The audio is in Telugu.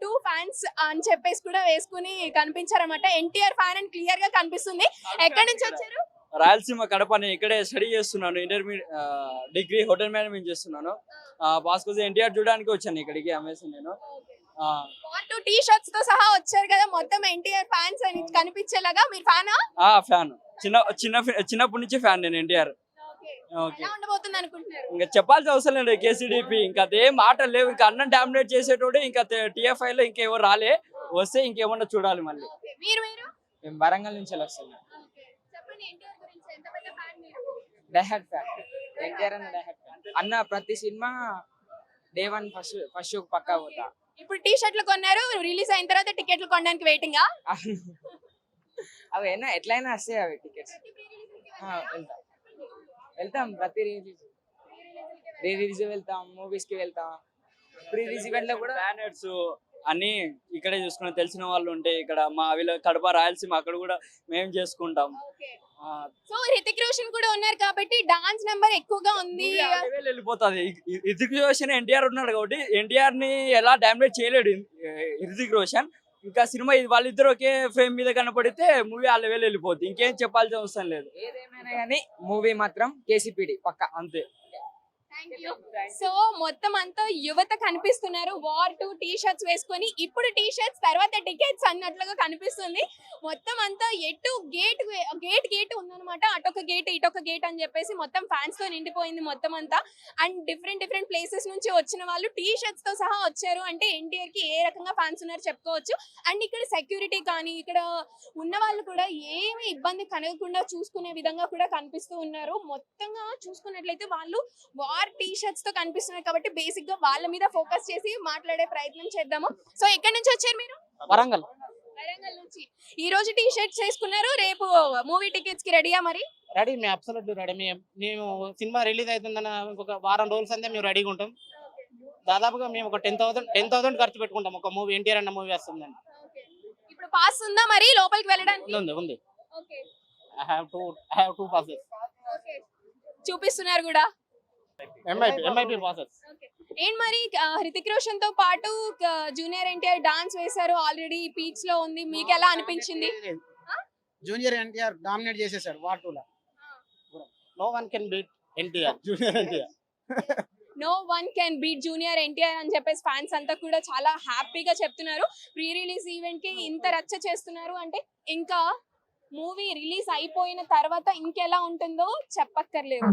టూ ఫ్యాన్స్ అని చెప్పేసి కూడా వేసుకుని కనిపించారన్నమాట. ఎన్టీఆర్ ఫ్యాన్ అని క్లియర్గా కనిపిస్తుంది. ఎక్కడి నుంచి వచ్చారు? రాయలసీమ కడప నేను ఇక్కడే స్టడీ చేస్తున్నాను. ఇంటర్మీడియట్ డిగ్రీ హోటల్ మేనేజ్మెంట్ చేస్తున్నాను. బాస్ కోసం ఎన్టీఆర్ చూడడానికి వచ్చాను ఇక్కడికి అమ్మేసి నేను. టూ టీ షర్ట్స్తో సహా వచ్చారు కదా మొత్తం ఎన్టీఆర్ ఫ్యాన్స్ అని కనిపించేలాగా. మీరు ఫ్యానా ఆ? ఫ్యాన్ చిన్న చిన్న చిన్నప్పటి నుంచి ఫ్యాన్ నేను ఎన్టీఆర్. ఎలా ఉండబోతుంది అనుకుంటున్నారు. ఇంకా చెప్పాల్సిన అవసరం లేదు కేసీడీపీ ఇంకా అదేం మాటలు లేవు. ఇంకా అన్నం డామినేట్ చేసేటోడు ఇంకా టీఎఫ్ఐ లో ఇంకెవరు రాలే. వస్తే ఇంకేమన్నా చూడాలి మళ్ళీ. మీరు మీరు? మేము వరంగల్ నుంచి వస్తున్నాం? ఫ్యాన్. ఎన్టీఆర్ అన్న ఫ్యాన్. అన్న ప్రతి cinema day one first first పక్కా పోతా. ఇప్పుడు టీ షర్ట్లు కొన్నారు రిలీజ్ అయిన తర్వాత టికెట్లు కొనడానికి వెయిటింగ్ అవి ఎట్లయినా వస్తాయి అవి టికెట్స్. వెళ్తాం వెళ్తాం ప్రతి రిలీజ్ రీ రిలీజ్ వెళ్తాం మూవీస్కి వెళ్తాం. ప్రీ రిలీజ్ ఈవెంట్లో కూడా బ్యానర్స్ అన్ని ఇక్కడే చూసుకుని తెలిసిన వాళ్ళు ఉంటే ఇక్కడ మా వీళ్ళ కడప రాయలసీమ అక్కడ కూడా మేము చేసుకుంటాం. సో రితిక్ రోషన్ కూడా ఉన్నారు కాబట్టి డాన్స్ నెంబర్ ఎక్కువగా ఉంది. వెళ్ళిపోతుంది. రితిక్ రోషన్ ఎన్టీఆర్ ఉన్నాడు కాబట్టి ఎన్టీఆర్ని ఎలా డామినేట్ చేయలేడు రితిక్ రోషన్. ఇంకా సినిమా ఇది వాళ్ళిద్దరు ఒకే ఫ్రేమ్ మీద కనపడితే మూవీ వాళ్ళ వేలు వెళ్ళిపోద్ది. ఇంకేం చెప్పాల్సిన అవసరం లేదు. ఏదేమైనా కానీ మూవీ మాత్రం కేసీపీడి పక్కా. అంతే. సో మొత్తం అంతా యువత కనిపిస్తున్నారు. వార్ టూ టీ షర్ట్స్ వేసుకొని ఇప్పుడు టీ షర్ట్స్ తర్వాత టికెట్స్ అన్నట్లుగా కనిపిస్తుంది. మొత్తం అంతా ఎటు గేట్ గేట్ గేట్ ఉందన్నమాట. అటొక గేట్ ఇటొక గేట్ అని చెప్పేసి మొత్తం ఫ్యాన్స్తో నిండిపోయింది మొత్తం అంతా. అండ్ డిఫరెంట్ డిఫరెంట్ ప్లేసెస్ నుంచి వచ్చిన వాళ్ళు టీ షర్ట్స్తో సహా వచ్చారు. అంటే ఎన్టీఆర్కి ఏ రకంగా ఫ్యాన్స్ ఉన్నారు చెప్పుకోవచ్చు. అండ్ ఇక్కడ సెక్యూరిటీ కానీ ఇక్కడ ఉన్న వాళ్ళు కూడా ఏమి ఇబ్బంది కలగకుండా చూసుకునే విధంగా కూడా కనిపిస్తూ ఉన్నారు. మొత్తంగా చూసుకున్నట్లయితే వాళ్ళు వార్ టీ షర్ట్స్తో కనిపిస్తున్నారు కాబట్టి బేసిక్గా వాళ్ళ మీద ఫోకస్ చేసి మాట్లాడే ప్రయత్నం చేద్దాము. సో ఎక్కడి నుంచి వచ్చారు మీరు? వరంగల్. వరంగల్ నుంచి. ఈ రోజు టీ షర్ట్స్ వేసుకున్నారు. రేపు మూవీ టికెట్స్కి రెడీయా మరి? రెడీ మేము అబ్సల్యూట్లీ రెడీ మేము మేము సినిమా రిలీజ్ అవుతుందన్న ఇంకొక వారం రోజులు అంతే మేము రెడీగా ఉంటాం. దాదాపుగా మేము ఒక టెన్ థౌసండ్ టెన్ థౌసండ్ ఖర్చు పెట్టుకుంటాం. ఒక మూవీ ఎన్టీఆర్ అన్న మూవీ వస్తుందండి ఇప్పుడు పాస్ ఉందా మరి లోపలికి వెళ్ళడానికి? ఉంది ఉంది I have two I have two passes. చూపిస్తున్నారు కూడా. ఏంటి మరి హృతిక్ రోషన్తో పాటు జూనియర్ ఎన్టీఆర్ డాన్స్ వేశారు ఆల్రెడీ పీక్స్లో ఉంది మీకు ఎలా అనిపించింది? జూనియర్ ఎన్టీఆర్ డామినేట్ చేసేసాడు వార్ టూ లో no one can beat NTR junior NTR. No one can beat junior NTR అని చెప్పేసి ఫ్యాన్స్ అంతా కూడా చాలా హ్యాపీగా చెప్తున్నారు. ప్రీ రిలీజ్ ఈవెంట్కి ఇంత రచ్చ చేస్తున్నారు అంటే ఇంకా మూవీ రిలీజ్ అయిపోయిన తర్వాత ఇంకెలా ఉంటుందో చెప్పక్కర్లేదు.